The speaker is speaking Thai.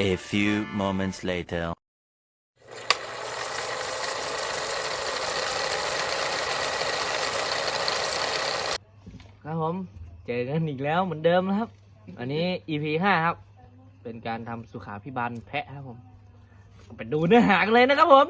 A few moments later ครับผม เจอกันอีกแล้วเหมือนเดิมนะครับ อันนี้ EP ห้าครับ เป็นการทำสุขาพิบาลแพะครับผมไปดูเนื้อหากันเลยนะครับผม